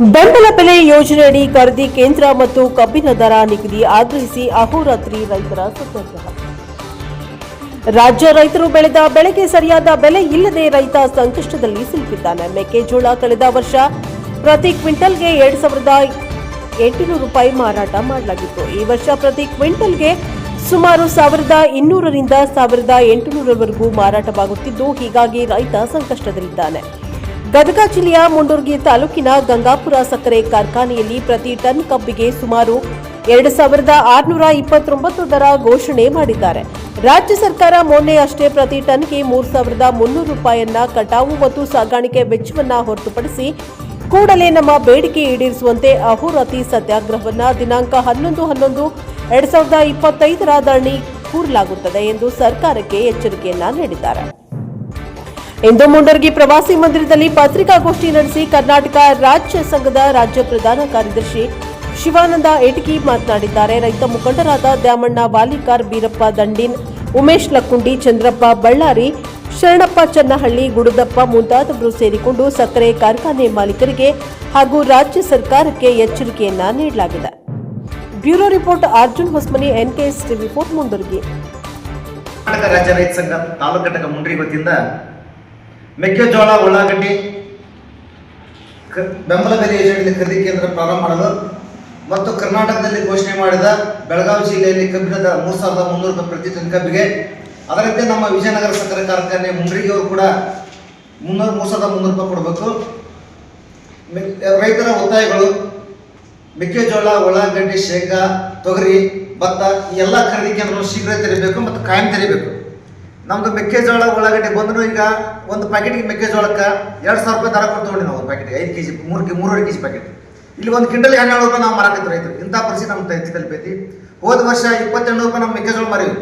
ಬೆಂಬಲ ಬೆಲೆ ಯೋಜನೆಯಡಿ ಖರೀದಿ ಕೇಂದ್ರ ಮತ್ತು ಕಬ್ಬಿನ ದರ ನಿಗದಿ ಆಗ್ರಹಿಸಿ ಅಹೋರಾತ್ರಿ ರೈತರ ಸತ್ಯಾಗ್ರಹ ರಾಜ್ಯ ರೈತರು ಬೆಳೆದ ಬೆಳೆಗೆ ಸರಿಯಾದ ಬೆಲೆ ಇಲ್ಲದೆ ರೈತ ಸಂಕಷ್ಟದಲ್ಲಿ ಸಿಲುಕಿದ್ದಾನೆ. ಮೆಕ್ಕೆಜೋಳ ಕಳೆದ ವರ್ಷ ಪ್ರತಿ ಕ್ವಿಂಟಲ್ಗೆ ಎರಡ್ ಸಾವಿರದ ಎಂಟುನೂರು ರೂಪಾಯಿ ಮಾರಾಟ ಮಾಡಲಾಗಿತ್ತು. ಈ ವರ್ಷ ಪ್ರತಿ ಕ್ವಿಂಟಲ್ಗೆ ಸುಮಾರು ಸಾವಿರದ ಇನ್ನೂರರಿಂದ ಸಾವಿರದ ಎಂಟುನೂರವರೆಗೂ ಮಾರಾಟವಾಗುತ್ತಿದ್ದು, ಹೀಗಾಗಿ ರೈತ ಸಂಕಷ್ಟದಲ್ಲಿದ್ದಾನೆ. ಗದಗ ಜಿಲ್ಲೆಯ ಮುಂಡೂರ್ಗಿ ತಾಲೂಕಿನ ಗಂಗಾಪುರ ಸಕ್ಕರೆ ಕಾರ್ಖಾನೆಯಲ್ಲಿ ಪ್ರತಿ ಟನ್ ಕಬ್ಬಿಗೆ ಸುಮಾರು ಎರಡು ಸಾವಿರದ ಆರುನೂರ ಇಪ್ಪತ್ತೊಂಬತ್ತು ದರ ಘೋಷಣೆ ಮಾಡಿದ್ದಾರೆ. ರಾಜ್ಯ ಸರ್ಕಾರ ಮೊನ್ನೆ ಅಷ್ಟೇ ಪ್ರತಿ ಟನ್ಗೆ ಮೂರು ಸಾವಿರದ ಮುನ್ನೂರು ರೂಪಾಯಿಯನ್ನ ಕಟಾವು ಮತ್ತು ಸಾಗಾಣಿಕೆ ವೆಚ್ಚವನ್ನ ಹೊರತುಪಡಿಸಿ ಕೂಡಲೇ ನಮ್ಮ ಬೇಡಿಕೆ ಈಡೇರಿಸುವಂತೆ ಅಹೋರಾತಿ ಸತ್ಯಾಗ್ರಹವನ್ನ ದಿನಾಂಕ ಹನ್ನೊಂದು ಹನ್ನೊಂದು ಎರಡ್ ಸಾವಿರದ ಇಪ್ಪತ್ತೈದರ ಧರಣಿ ಕೂರಲಾಗುತ್ತದೆ ಎಂದು ಸರ್ಕಾರಕ್ಕೆ ಎಚ್ಚರಿಕೆಯನ್ನ ನೀಡಿದ್ದಾರೆ. ಇಂದು ಮುಂಡರ್ಗಿ ಪ್ರವಾಸಿ ಮಂದಿರದಲ್ಲಿ ಪತ್ರಿಕಾಗೋಷ್ಠಿ ನಡೆಸಿ ಕರ್ನಾಟಕ ರಾಜ್ಯ ಸಂಘದ ರಾಜ್ಯ ಪ್ರಧಾನ ಕಾರ್ಯದರ್ಶಿ ಶಿವಾನಂದ ಏಟಗಿ ಮಾತನಾಡಿದ್ದಾರೆ. ರೈತ ಮುಖಂಡರಾದ ದ್ಯಾಮಣ್ಣ ವಾಲಿಕಾರ್ ಬೀರಪ್ಪ ದಂಡಿನ್, ಉಮೇಶ್ ಲಕ್ಕುಂಡಿ, ಚಂದ್ರಪ್ಪ ಬಳ್ಳಾರಿ, ಶರಣಪ್ಪ ಚನ್ನಹಳ್ಳಿ, ಗುಡುದಪ್ಪ ಮುಂತಾದವರು ಸೇರಿಕೊಂಡು ಸಕ್ಕರೆ ಕಾರ್ಖಾನೆ ಮಾಲೀಕರಿಗೆ ಹಾಗೂ ರಾಜ್ಯ ಸರ್ಕಾರಕ್ಕೆ ಎಚ್ಚರಿಕೆಯನ್ನ ನೀಡಲಾಗಿದೆ. Bureau report Arjun Hosmani, NKS TV four Mundargi. Karnataka ರಾಜ್ಯ ರೈತ ಸಂಘ ತಾಲೂಕು ಘಟಕ ಮುಂಡ್ರಿ ವತಿಯಿಂದ ಮೆಕ್ಕೆಜೋಳ, ಉಳ್ಳಾಗಡ್ಡಿ ಬೆಂಬಲ ಬೆಲೆ ಯೋಜನೆಯಲ್ಲಿ ಖರೀದಿ ಕೇಂದ್ರ ಪ್ರಾರಂಭ ಮಾಡಲು ಮತ್ತು ಕರ್ನಾಟಕದಲ್ಲಿ ಘೋಷಣೆ ಮಾಡಿದ ಬೆಳಗಾವಿ ಜಿಲ್ಲೆಯಲ್ಲಿ ಕಬ್ಬಿನ ದರ ಮೂರು ಸಾವಿರದ ಮುನ್ನೂರು ರೂಪಾಯಿ ಪ್ರತಿ ಟನ್ ಕಬ್ಬಿಗೆ. ಅದರಂತೆ ನಮ್ಮ ವಿಜಯನಗರ ಸಕ್ಕರೆ ಕಾರ್ಖಾನೆ ಮುಂಡ್ರಿಗೆ ಅವರು ಕೂಡ ಮುನ್ನೂರು, ಮೂರು ಸಾವಿರದ ಮುನ್ನೂರು ರೂಪಾಯಿ ಕೊಡಬೇಕು. ರೈತರ ಒತ್ತಾಯಗಳು, ಮೆಕ್ಕೆಜೋಳ, ಉಳ್ಳಾಗಡ್ಡಿ, ಶೇಂಗಾ, ತೊಗರಿ, ಭತ್ತ ಎಲ್ಲ ಖರೀದಿ ಕೇಂದ್ರಗಳು ಶೀಘ್ರ ತೆರೀಬೇಕು ಮತ್ತು ಕಾಯಂ ತೆರಿಬೇಕು. ನಮ್ದು ಮೆಕ್ಕೆಜೋಳ ಉಳ್ಳಾಗಡ್ಡೆ ಬಂದ್ರು ಈಗ ಒಂದು ಪ್ಯಾಕೆಟ್ಗೆ ಮೆಕ್ಕೆಜೋಳಕ್ಕೆ ಎರಡು ಸಾವಿರ ರೂಪಾಯಿ ದರ ಕೊಟ್ಟು ತಗೊಂಡು ನಾವು ಒಂದು ಪ್ಯಾಕೆಟ್ ಐದು ಕೆ ಜಿ ಮೂರು ಮೂರುವರೆ ಕೆ ಜಿ ಪ್ಯಾಕೆಟ್. ಇಲ್ಲಿ ಒಂದು ಕಿಂಟಲ್ ಹನ್ನೆರಡು ರೂಪಾಯಿ ನಾವು ಮಾರಾಕತ್ತೀವಿ ರೈತರು. ಇಂಥ ಪರಿಸ್ಥಿತಿ ನಮ್ಮ ತೈತಿ ತಲುಪೈತಿ ಹೋದ ವರ್ಷ ಇಪ್ಪತ್ತೆರಡು ರೂಪಾಯಿ ನಮ್ಮ ಮೆಕ್ಕೆಜೋಳ ಮಾರೀವಿ.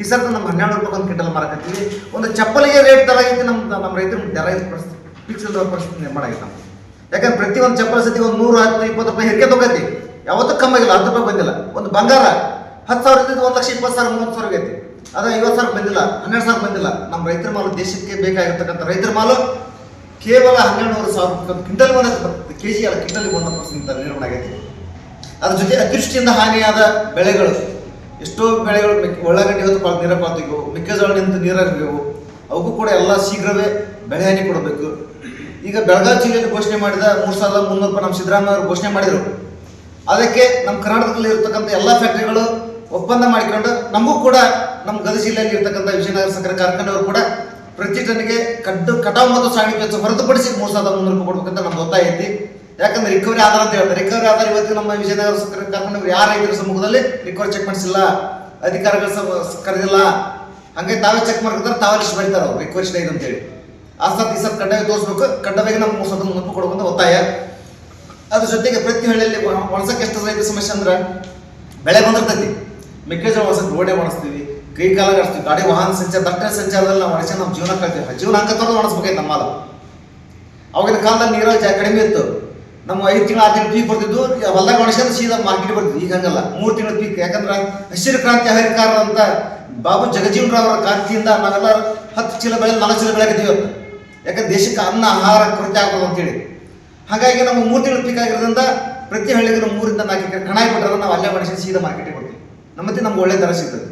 ಈ ಸರ್ತಿ ನಮ್ಮ ಹನ್ನೆರಡು ರೂಪಾಯಿ ಒಂದು ಕಿಂಟಲ್ ಮಾರಾಕತ್ತೀವಿ. ಒಂದು ಚಪ್ಪಲಿಗೆ ರೇಟ್ ದರ ಐತಿ ನಮ್ಮ ನಮ್ಮ ರೈತರು ದರ ಐತಿ ಪರಿಸ್ಥಿತಿ ಫಿಕ್ಸ್ ಪರಿಸ್ಥಿತಿ ನಿರ್ಮಾಣ ಆಗೈತೆ ನಮ್ಗೆ ಯಾಕಂದ್ರೆ ಪ್ರತಿ ಒಂದು ಚಪ್ಪಲ್ ಸತಿ ಒಂದು ನೂರು, ಹತ್ತು, ಇಪ್ಪತ್ತು ರೂಪಾಯಿ ಹೆರಿಗೆ ತೊಗೈತಿ ಯಾವತ್ತೂ ಕಮ್ಮಿ ಆಗಿಲ್ಲ, ಹತ್ತು ರೂಪಾಯಿ ಬಂದಿಲ್ಲ. ಒಂದು ಬಂಗಾರ ಹತ್ತು ಸಾವಿರ ಇದ್ದಿದ್ದು ಒಂದು ಲಕ್ಷ ಇಪ್ಪತ್ತು ಸಾವಿರ, ಮೂವತ್ತು ಸಾವಿರ ಆಗೈತಿ. ಅದ ಐವತ್ತು ಸಾವಿರ ಬಂದಿಲ್ಲ, ಹನ್ನೆರಡು ಸಾವಿರ ಬಂದಿಲ್ಲ. ನಮ್ಮ ರೈತರ ಮಾಲು ದೇಶಕ್ಕೆ ಬೇಕಾಗಿರ್ತಕ್ಕಂಥ ರೈತರ ಮಾಲು ಕೇವಲ ಹನ್ನೆರಡು ನೂರು ಸಾವಿರ ಕ್ವಿಂಟಲ್ ಒಂದು ಕೆ ಜಿ ಅಲ್ಲ, ಕ್ವಿಂಟಲ್ ಒಂದು ಪರ್ಸೆಂಟ್ ನಿರ್ಮಾಣ ಆಗೈತಿ. ಅದ್ರ ಜೊತೆ ಅತಿವೃಷ್ಟಿಯಿಂದ ಹಾನಿಯಾದ ಬೆಳೆಗಳು. ಎಷ್ಟೋ ಬೆಳೆಗಳು ಉಳ್ಳಾಗಡ್ಡಿ ಹೊತ್ತು ಪಾಲ್, ನೀರ ಪಾಲ್ತಿಗೂ ಮೆಕ್ಕೆಜೋಳ ನಿಂತು ನೀರಾಗಬೇಕು ಅವಕ್ಕೂ ಕೂಡ ಎಲ್ಲ ಶೀಘ್ರವೇ ಬೆಳೆ ಹಾನಿ ಕೊಡಬೇಕು. ಈಗ ಬೆಳಗಾವಿ ಜಿಲ್ಲೆಯಲ್ಲಿ ಘೋಷಣೆ ಮಾಡಿದ ಮೂರು ಸಾವಿರದ ಮುನ್ನೂರು ರೂಪಾಯಿ ನಮ್ಮ ಸಿದ್ದರಾಮಯ್ಯ ಅವರು ಘೋಷಣೆ ಮಾಡಿದರು. ಅದಕ್ಕೆ ನಮ್ಮ ಕರ್ನಾಟಕದಲ್ಲಿ ಇರತಕ್ಕಂಥ ಎಲ್ಲ ಫ್ಯಾಕ್ಟ್ರಿಗಳು ಒಪ್ಪಂದ ಮಾಡಿಕೊಂಡು ನಮಗೂ ಕೂಡ ನಮ್ಮ ಗದಗ ಜಿಲ್ಲೆಯಲ್ಲಿ ಇರ್ತಕ್ಕಂಥ ವಿಜಯನಗರ ಸಕ್ಕರೆ ಕಾರ್ಖಾನೆಯವರು ಕೂಡ ಪ್ರತಿ ಟನ್ಗೆ ಕಡ್ಡು ಕಟಾವು ಮತ್ತು ಸಾಗಿ ವೆಚ್ಚ ಹೊರತುಪಡಿಸಿ ಮೂರು ಸಾವಿರದ ಮುನ್ನೂರು ರೂಪಾಯಿ ಕೊಡ್ಬೇಕಂತ ನಮ್ಗೆ ಒತ್ತಾಯ ಐತಿ. ಯಾಕಂದ್ರೆ ರಿಕವರಿ ಆಧಾರ ಅಂತ ಹೇಳ್ತಾರೆ. ರಿಕವರಿ ಆಧಾರ ಇವತ್ತು ನಮ್ಮ ವಿಜಯನಗರ ಸಕ್ಕರೆ ಕಾರ್ಖಾನೆಯವರು ಯಾರ ರೈತರ ಸಮ್ಮುಖದಲ್ಲಿ ರಿಕವರಿ ಚೆಕ್ ಮಾಡಿಸಿಲ್ಲ, ಅಧಿಕಾರಿಗಳು ಕರೆದಿಲ್ಲ. ಹಂಗೆ ತಾವೇ ಚೆಕ್ ಮಾಡ್ಕೊಂಡ್ರೆ ತಾವೇ ಲಿಸ್ಟ್ ಬರೀತಾರೆ ಅವ್ರು ರಿಕ್ವೆಸ್ಟ್ ಇದೆ ಅಂತೇಳಿ. ಆ ಸತ್, ಈ ಸತ್ ಕಡ್ಡಾಯ ತೋರಿಸ್ಬೇಕು. ಕಡ್ಡಾಯವಾಗಿ ನಮ್ಮ ಮೂರು ಸಾವಿರದ ಮುನ್ನೂರು ಕೊಡುವಂತ ಒತ್ತಾಯ. ಅದ್ರ ಜೊತೆಗೆ ಪ್ರತಿ ಹಳ್ಳಿಯಲ್ಲಿ ಒಣ- ಒಣಸಕ್ಕೆ ಎಷ್ಟು ಸಮಸ್ಯೆ ಅಂದ್ರೆ ಬೆಳೆ ಬಂದಿರ್ತೈತಿ. ಮೆಕ್ಕೆಜೋಳ ಹೊಸ ಗೋಡೆ ಒಣಸ್ತೀವಿ ಕೈ ಕಾಲ ಆಡಿಸ್ತೀವಿ ಗಾಡಿ ವಾಹನ ಸಂಚಾರ ದಟ್ಟ ಸಂಚಾರದಲ್ಲಿ ನಾವು ಒಣಸಿ ನಮ್ಮ ಜೀವನ ಕಳ್ತೀವಿ. ಜೀವನ ಹಂಗೆ ತರೋದು ಒಣಸ್ಬೇಕೈತೆ ನಮ್ಮ ಅವಾಗಿನ ಕಾಲದಲ್ಲಿ ನೀರಾವರಿ ಜಾ ಕಡಿಮೆ ಇತ್ತು. ನಮ್ಮ ಐದು ತಿಂಗಳು, ಆರು ತಿಂಗಳು ಪೀಕ್ ಬರ್ತಿದ್ದು ಹೊಲ್ದಾಗ ಒಣಸಿದ್ರೆ ಸೀದಾ ಮಾರ್ಕೆಟ್ ಬರ್ತಿದ್ವಿ. ಈಗ ಹಂಗಲ್ಲ. ಮೂರು ತಿಂಗಳ ಪೀಕ್ ಯಾಕಂದ್ರೆ ಹಸಿರು ಕ್ರಾಂತಿ ಹರಿಕಾರ ಅಂತ ಬಾಬು ಜಗಜೀವನ್ ರಾವ್ ಅವರ ಕ್ರಾಂತಿಯಿಂದ ನಾವೆಲ್ಲ ಹತ್ತು ಚೀಲ ಬೆಳೆ ನಾಲ್ಕು ಚೀಲ ಬೆಳೆಗಿದ್ದೀವಿ ಯಾಕಂದ್ರೆ ದೇಶಕ್ಕೆ ಅನ್ನ, ಆಹಾರ, ಕೊರತೆ ಆಗೋದು ಅಂತೇಳಿ. ಹಾಗಾಗಿ ನಮ್ಮ ಮೂರು ತಿಂಗಳು ಪೀಕ್ ಆಗಿರೋದ್ರಿಂದ ಪ್ರತಿ ಹಳ್ಳಿಗೂ ಮೂರಿಂದ ನಾಲ್ಕು ಎಕರೆ ಕಣ ಬಿಟ್ಟರೆ ನಾವು ಅಲ್ಲೇ ಒಣಸಿ ಸೀದಾ ಮಾರ್ಕೆಟಿಗೆ ಬರ್ತೀವಿ. ನಮ್ಮತ್ತೆ ನಮ್ಗೆ ಒಳ್ಳೆ ದರ ಸಿಗ್ತದೆ.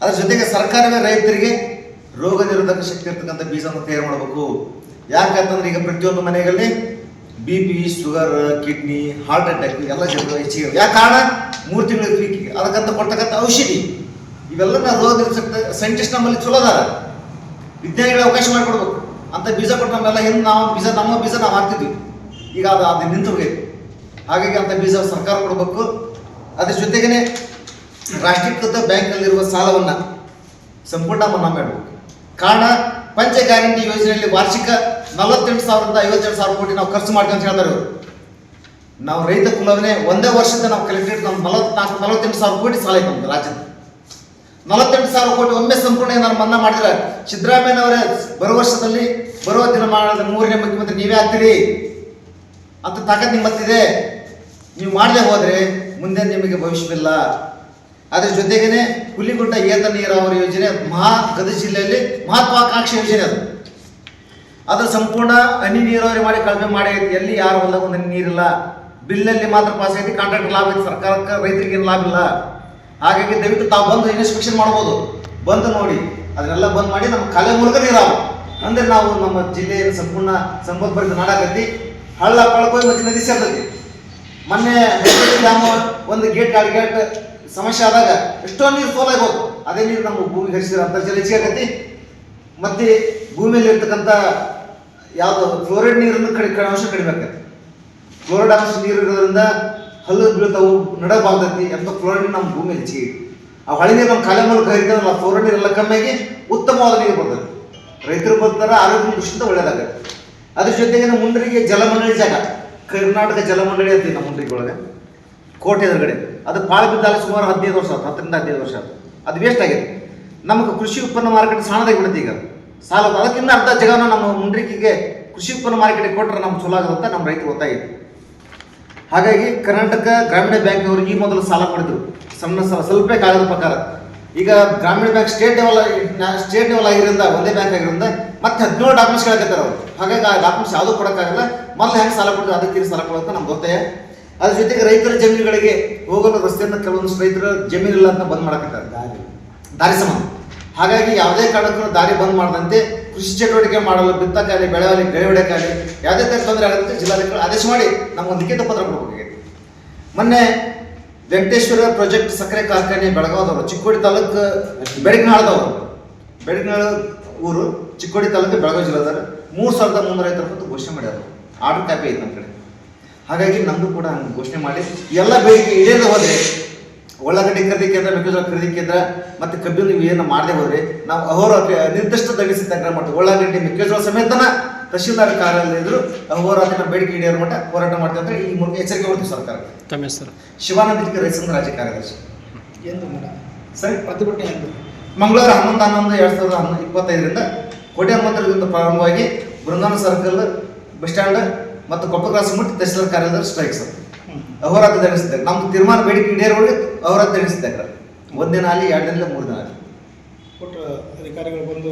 ಅದ್ರ ಜೊತೆಗೆ ಸರ್ಕಾರವೇ ರೈತರಿಗೆ ರೋಗ ನಿರೋಧಕ ಶಕ್ತಿ ಇರ್ತಕ್ಕಂಥ ಬೀಜವನ್ನು ತಯಾರು ಮಾಡಬೇಕು. ಯಾಕಂತಂದ್ರೆ ಈಗ ಪ್ರತಿಯೊಂದು ಮನೆಗಳಲ್ಲಿ B P, sugar, kidney, heart attack ಎಲ್ಲ ಜನ ಹೆಚ್ಚಿಗೆ ಯಾಕೆ ಕಾರಣ? ಮೂರು ತಿಂಗಳ ಅದಕ್ಕಂತ ಕೊಡ್ತಕ್ಕಂಥ ಔಷಧಿ. ಇವೆಲ್ಲ ರೋಗ ಸೈಂಟಿಸ್ಟ್ ನಮ್ಮಲ್ಲಿ ಚಲೋ ಅದ ವಿಜ್ಞಾನಿಗಳಿಗೆ ಅವಕಾಶ ಮಾಡಿಕೊಡ್ಬೇಕು. ಅಂತ ಬೀಜ ಕೊಟ್ಟು ನಮ್ಮೆಲ್ಲ ಹಿಂದೆ ನಾವು ಬೀಜ, ನಮ್ಮ ಬೀಜ ನಾವು ಹಾಕ್ತಿದ್ವಿ. ಈಗ ಅದು ಅದು ನಿಂತು ಹೋಗೈತೆ. ಹಾಗಾಗಿ ಅಂತ ಬೀಜ ಸರ್ಕಾರ ಕೊಡಬೇಕು. ಅದ್ರ ಜೊತೆಗೇನೆ ರಾಷ್ಟ್ರೀಕೃತ ಬ್ಯಾಂಕ್ನಲ್ಲಿರುವ ಸಾಲವನ್ನು ಸಂಪೂರ್ಣ ಮನ್ನಾ ಮಾಡಬೇಕು. ಕಾರಣ, ಪಂಚ ಗ್ಯಾರಂಟಿ ಯೋಜನೆಯಲ್ಲಿ ವಾರ್ಷಿಕ ನಲವತ್ತೆಂಟು ಸಾವಿರದ ಐವತ್ತೆರಡು ಸಾವಿರ ಕೋಟಿ ನಾವು ಖರ್ಚು ಮಾಡ್ತೀವಿ ಅಂತ ಹೇಳ್ತಾರೆ ನಾವು ರೈತ ಕುಲವನೇ ಒಂದೇ ವರ್ಷದ ನಾವು ಕಲೆಕ್ಟೆಡ್ ನಮ್ಮ ನಲವತ್ನಾಲ್ಕು, ನಲವತ್ತೆಂಟು ಸಾವಿರ ಕೋಟಿ ಸಾಲ ಇತ್ತು ನಮ್ದು ರಾಜ್ಯದ. ನಲವತ್ತೆಂಟು ಸಾವಿರ ಕೋಟಿ ಒಮ್ಮೆ ಸಂಪೂರ್ಣ ಏನಾದ್ರು ಮನ್ನಾ ಮಾಡಿದ್ರೆ ಸಿದ್ದರಾಮಯ್ಯನವರೇ ಬರುವ ವರ್ಷದಲ್ಲಿ ಬರುವ ದಿನಮಾನದ ಮೂರನೇ ಮುಖ್ಯಮಂತ್ರಿ ನೀವೇ ಆಗ್ತೀರಿ. ಅಂತ ತಾಕತ್ ನಿಮ್ಮತ್ತಿದೆ. ನೀವು ಮಾಡದೆ ಹೋದರೆ ಮುಂದೆ ನಿಮಗೆ ಭವಿಷ್ಯವಿಲ್ಲ. ಅದ್ರ ಜೊತೆಗೇನೆ ಹುಲಿಗುಡ್ಡ ಏತ ನೀರಾವರಿ ಯೋಜನೆ ಮಹಾ ಗದಗ ಜಿಲ್ಲೆಯಲ್ಲಿ ಮಹತ್ವಾಕಾಂಕ್ಷಿ ಯೋಜನೆ ಅದು. ಅದು ಸಂಪೂರ್ಣ ಹನಿ ನೀರಾವರಿ ಮಾಡಿ ಕಡಿಮೆ ಮಾಡಿ ಎಲ್ಲಿ ಯಾರು ಹೊಲದಾಗ ಒಂದು ನೀರಿಲ್ಲ ಬಿಲ್ಲಲ್ಲಿ ಮಾತ್ರ ಪಾಸ್ ಐತಿ ಕಾಂಟ್ರಾಕ್ಟ್ ಲಾಭ ಐತಿ, ಸರ್ಕಾರಕ್ಕೆ ರೈತರಿಗೆ ಏನು ಲಾಭ ಇಲ್ಲ. ಹಾಗಾಗಿ ದಯವಿಟ್ಟು ತಾವು ಬಂದು ಇನ್ಸ್ಪೆಕ್ಷನ್ ಮಾಡ್ಬೋದು. ಬಂದು ನೋಡಿ, ಅದನ್ನೆಲ್ಲ ಬಂದ್ ಮಾಡಿ ನಮ್ಮ ಕಲೆ ಮೂಲಕ ನೀರಾವರಿ. ಅಂದ್ರೆ ನಾವು ನಮ್ಮ ಜಿಲ್ಲೆಯನ್ನು ಸಂಪೂರ್ಣ ಸಂಪದ್ಭರಿತ ನಾಡಾಗತ್ತಿ. ಹಳ್ಳ ಕಳ್ಕೊಂಡು ಮತ್ತೆ ನದಿ ಸೇರ್ತೈತಿ ಮೊನ್ನೆ ಒಂದು ಗೇಟ್ ಎರಡು ಗೇಟ್ ಸಮಸ್ಯೆ ಆದಾಗ ಎಷ್ಟೋ ನೀರು ಫೋಲ್ ಆಗೋದು ಅದೇ ನೀರು ನಮ್ಮ ಭೂಮಿ ಹರಿಸಿದ್ರೆ ಅಂತರ್ಜಲ ಹೆಚ್ಚಿಗೆ ಆಗೈತಿ ಮತ್ತೆ ಭೂಮಿಯಲ್ಲಿ ಇರ್ತಕ್ಕಂಥ ಯಾವುದು ಫ್ಲೋರೈಡ್ ನೀರನ್ನು ಕಡಿಮೆ ಕಡಿ- ಅಂಶ ಕಡಿಮೆ ಆಗತ್ತೆ ಫ್ಲೋರೈಡ್ ಅಂಶ ನೀರು ಇರೋದ್ರಿಂದ ಹಲ್ಲು ಬೀಳ್ತಾವು ನಡಬಾರ್ದೈತಿ ಅಂತ ಫ್ಲೋರೈಡ್ ನಮ್ಮ ಭೂಮಿ ಹೆಚ್ಚಿಗೆ. ಆ ಹೊಳೆ ನೀರು ನಮ್ಮ ಕಾಲೆ ಮೂಲಕ ಹರಿತಾರಲ್ಲ ಫ್ಲೋರೈಡ್ ನೀರೆಲ್ಲ ಕಮ್ಮಿಯಾಗಿ ಉತ್ತಮವಾದ ನೀರು ಬರ್ತದೆ. ರೈತರು ಬರ್ತಾರೆ ಆರೋಗ್ಯ ದೃಷ್ಟಿಯಿಂದ ಒಳ್ಳೇದಾಗತ್ತೆ. ಅದ್ರ ಜೊತೆಗೆ ನಮ್ಮ ಮುಂಡರಿಗೆ ಜಲಮಂಡಳಿ ಜಾಗ. ಕರ್ನಾಟಕ ಜಲಮಂಡಳಿ ಅಂತೀವಿ ನಮ್ಮ ಮುಂಡ್ರಿಗೆ ಒಳಗೆ ಕೋಟೆ ಎದುರುಗಡೆ. ಅದು ಪಾಳು ಬಿದ್ದಾಗ ಸುಮಾರು ಹದಿನೈದು ವರ್ಷ ಆಯ್ತು ಹತ್ತರಿಂದ ಹದಿನೈದು ವರ್ಷ ಆಯ್ತು ಅದು ವೇಸ್ಟ್ ಆಗಿದೆ. ನಮಗೆ ಕೃಷಿ ಉತ್ಪನ್ನ ಮಾರುಕಟ್ಟೆ ಸಣ್ಣದಾಗಿ ಬಿಡುತ್ತೆ ಈಗ. ಸಾಲ ಅದಕ್ಕಿಂತ ಅರ್ಧ ಜಗನ ನಮ್ಮ ಮುಂಡ್ರಿಕೆಗೆ ಕೃಷಿ ಉತ್ಪನ್ನ ಮಾರುಕಟ್ಟೆ ಕೊಟ್ಟರೆ ನಮ್ಗೆ ಚಲೋ ಆಗುತ್ತೆ ನಮ್ಮ ರೈತರು ಗೊತ್ತಾಗಿದೆ ಹಾಗಾಗಿ ಕರ್ನಾಟಕ ಗ್ರಾಮೀಣ ಬ್ಯಾಂಕ್ ಅವರು ಈ ಮೊದಲು ಸಾಲ ಮಾಡಿದ್ರು ಸಣ್ಣ ಸಾಲ, ಸ್ವಲ್ಪ ಕಾಗದ ಪ್ರಕಾರ. ಈಗ ಗ್ರಾಮೀಣ bank state level state level ಆಗಿರೋದ್ರಿಂದ, ಒಂದೇ ಬ್ಯಾಂಕ್ ಆಗಿರೋದ್ರಿಂದ ಮತ್ತೆ ಹದಿನೇಳು ಡಾಕ್ಯುಮೆಂಟ್ಸ್ ಕೇಳಕತ್ತಾರ ಅವರು. ಹಾಗಾಗಿ ಆ ಡಾಕ್ಯುಮೆಂಟ್ಸ್ ಯಾವುದೂ ಕೊಡೋಕ್ಕಾಗಲ್ಲ. ಮೊದಲು ಹೆಂಗೆ ಸಾಲ ಕೊಡ್ತಾರೆ ಅದಕ್ಕೆ ಸಾಲ ಕೊಡೋದು ನಮ್ಗೆ ಗೊತ್ತೇ ಅದ್ರ ಜೊತೆಗೆ ರೈತರ ಜಮೀನುಗಳಿಗೆ ಹೋಗಲು ರಸ್ತೆಯನ್ನು ಕೆಲವೊಂದು ರೈತರ ಜಮೀನಿಲ್ಲ ಅಂತ ಬಂದ್ ಮಾಡಕತ್ತಾರೆ. ದಾರಿ. ದಾರಿ ಸಮ. ಹಾಗಾಗಿ ಯಾವುದೇ ಕಾರಣಕ್ಕೂ ದಾರಿ ಬಂದ್ ಮಾಡದಂತೆ ಕೃಷಿ ಚಟುವಟಿಕೆ ಮಾಡಲು ಬಿತ್ತಕ್ಕಾಗಲಿ ಬೆಳೆಯಲಿ ಬೆಳೆ ಹೊಡೆಯಕ್ಕಾಗಲಿ ಯಾವುದೇ ಥರ ತೊಂದರೆ ಆಗುತ್ತೆ ಜಿಲ್ಲಾಧಿಕಾರಿ ಆದೇಶ ಮಾಡಿ ನಮ್ಗೊಂದು ಲಿಖಿತ ಪತ್ರ ಕೊಡಬೇಕಾಗಿದೆ ಮೊನ್ನೆ ವೆಂಕಟೇಶ್ವರ ಪ್ರಾಜೆಕ್ಟ್ ಸಕ್ಕರೆ ಕಾರ್ಖಾನೆ ಬೆಳಗಾವದವರು ಚಿಕ್ಕೋಡಿ ತಾಲೂಕು ಬೆಳಗಿನಾಳದವರು ಬೆಳಗಿನಾಳ ಊರು ಚಿಕ್ಕೋಡಿ ತಾಲೂಕು ಬೆಳಗಾವಿ ಜಿಲ್ಲೆದವರು. ಮೂರು ಸಾವಿರದ ಮುನ್ನೂರ ಐವತ್ತು ಘೋಷಣೆ ಮಾಡ್ಯಾರ ಆರ್ಡರ್ ಕಾಪಿ ಐತೆ ನಮ್ಮ ಕಡೆ. ಹಾಗಾಗಿ ನಮ್ದು ಕೂಡ ಘೋಷಣೆ ಮಾಡಿ ಎಲ್ಲ ಬೇಡಿಕೆ ಈಡೇರದೆ ಹೋದ್ರೆ ಉಳ್ಳಾಗಡ್ಡಿ ಖರೀದಿ ಕೇಂದ್ರ ಮೆಕ್ಕೆಜೋಳ ಖರೀದಿ ಕೇಂದ್ರ ಮತ್ತೆ ಕಬ್ಬಿನ ಏನು ಮಾಡದೆ ಹೋದ್ರೆ ನಾವು ಅಹೋರಾತ್ರಿ ನಿರ್ದಿಷ್ಟ ದಂಡಿ ಸತ್ಯಾಗ್ರಹ ಮಾಡ್ತೀವಿ. ಉಳ್ಳಾಗಡ್ಡಿ ಮೆಕ್ಕೆಜೋಳ ಸಮೇತನ ತಹಶೀಲ್ದಾರ್ ಕಾರ್ಯಾಲಯ ಇದ್ರು ಅಹೋರಾತ್ರಿನ ಬೇಡಿಕೆ ಈಡೇರೋ ಮಟ್ಟ ಹೋರಾಟ ಮಾಡ್ತೀವಿ ಅಂತ ಈ ಮೂಲಕ ಎಚ್ಚರಿಕೆ ಕೊಡ್ತೀವಿ ಸರ್ಕಾರ. ತಮ್ಮ ಹೆಸರು? ಶಿವಾನಂದ ರೈತ ಸಂಘ ರಾಜ್ಯ ಕಾರ್ಯದರ್ಶಿ. ಎಂದು ಸರಿ ಪ್ರತಿಭಟನೆ ಎಂದು. ಮಂಗಳವಾರ ಹನ್ನೊಂದು ಹನ್ನೊಂದು ಎರಡ್ ಸಾವಿರದ ಹನ್ನೊಂದು ಇಪ್ಪತ್ತೈದರಿಂದ ಕೋಟೆ ಹನುಮಂತರದಿಂದ ಪ್ರಾರಂಭವಾಗಿ ಬೃಂದಾವನ ಸರ್ಕಲ್ ಬಸ್ ಸ್ಟ್ಯಾಂಡ್ ಮತ್ತು ಕೊಪ್ಪ ಕ್ರಾಸ್ ಮುಟ್ಟಿ ತಹಸೀಲ್ದಾರ್ ಕಾರ್ಯಾಲಯದಲ್ಲಿ ಸ್ಟ್ರೈಕ್ ಸರ್. ಅಹೋರಾತ್ರ ಧರಿಸಿದ್ದಾರೆ. ನಮ್ದು ತೀರ್ಮಾನ ಬೇಡಿಕೆ ಈಡೇರುವಲ್ಲಿ ಅಹೋರಾತ್ರ ಒಂದೇ ಒಂದಿನ ಅಲ್ಲಿ ಎರಡು ದಿನ ಮೂರು ದಿನ ಆಗಲಿ ಅಧಿಕಾರಿಗಳು ಬಂದು